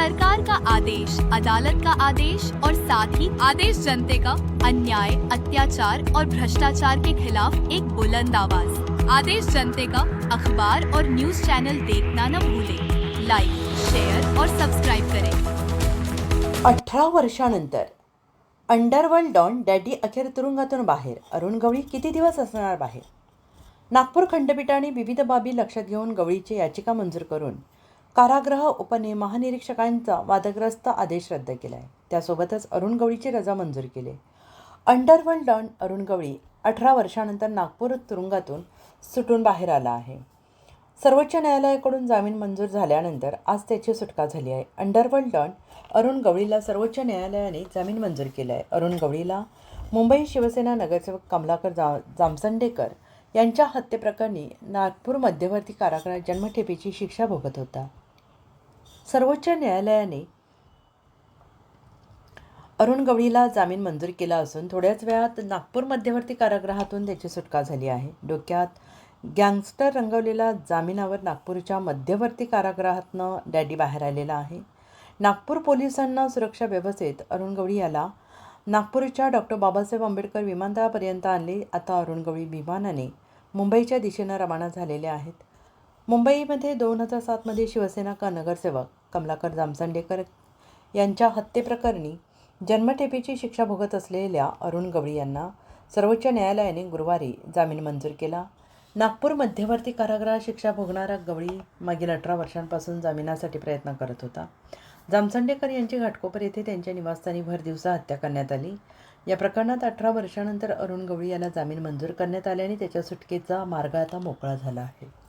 सरकार का आदेश अदालत का आदेश और साथ ही आदेश जनते का अन्याय अत्याचार और भ्रष्टाचार के खिलाफ एक बुलंद आवाज। आदेश जनते का अखबार और न्यूज चैनल देखना न भूले। लाइक शेयर और सब्सक्राइब करें। अठरा वर्षानंतर अंडरवर्ल्ड डॉन डॅडी अखेर तुरुंगातून बाहेर। अरुण गवळी किती दिवस असणार बाहेर? नागपूर खंडपीठाने विविध बाबी लक्षात घेऊन गवळीची याचिका मंजूर करून कारागृह उपने महानिरीक्षकांचा वादग्रस्त आदेश रद्द केला आहे त्यासोबतच अरुण गवळीची रजा मंजूर केली. अंडरवर्ल्ड डॉन अरुण गवळी अठरा वर्षानंतर नागपूर तुरुंगातून सुटून बाहेर आला आहे. सर्वोच्च न्यायालयाकडून जामीन मंजूर झाल्यानंतर आज त्याची सुटका झाली आहे. अंडरवर्ल्ड डॉन अरुण गवळीला सर्वोच्च न्यायालयाने जामीन मंजूर केला आहे अरुण गवळीला मुंबई शिवसेना नगरसेवक कमलाकर जा जामसंडेकर यांच्या हत्येप्रकरणी नागपूर मध्यवर्ती कारागृहात जन्मठेपेची शिक्षा भोगत होता. सर्वोच्च न्यायालयाने अरुण गवळीला जामीन मंजूर केला असून थोड्याच वेळात नागपूर मध्यवर्ती कारागृहातून त्याची सुटका झाली आहे. डोक्यात गँगस्टर रंगवलेला जामिनावर नागपूरच्या मध्यवर्ती कारागृहातनं डॅडी बाहेर आलेला आहे. नागपूर पोलिसांना सुरक्षा व्यवस्थेत अरुण गवळी याला नागपूरच्या डॉक्टर बाबासाहेब आंबेडकर विमानतळापर्यंत आणले. आता अरुण गवळी विमानाने मुंबईच्या दिशेनं रवाना झालेले आहेत. मुंबईमध्ये दोन हजार सातमध्ये शिवसेना का नगरसेवक कमलाकर जामसंडेकर यांच्या हत्येप्रकरणी जन्मठेपेची शिक्षा भोगत असलेल्या अरुण गवळी यांना सर्वोच्च न्यायालयाने गुरुवारी जामीन मंजूर केला. नागपूर मध्यवर्ती कारागृहात शिक्षा भोगणारा गवळी मागील अठरा वर्षांपासून जामिनासाठी प्रयत्न करत होता. जामसंडेकर यांची घाटकोपर येथे त्यांच्या निवासस्थानी भर दिवसा हत्या करण्यात आली. या प्रकरणात अठरा वर्षानंतर अरुण गवळी यांना जामीन मंजूर करण्यात आल्याने त्याच्या सुटकेचा मार्ग आता मोकळा झाला आहे.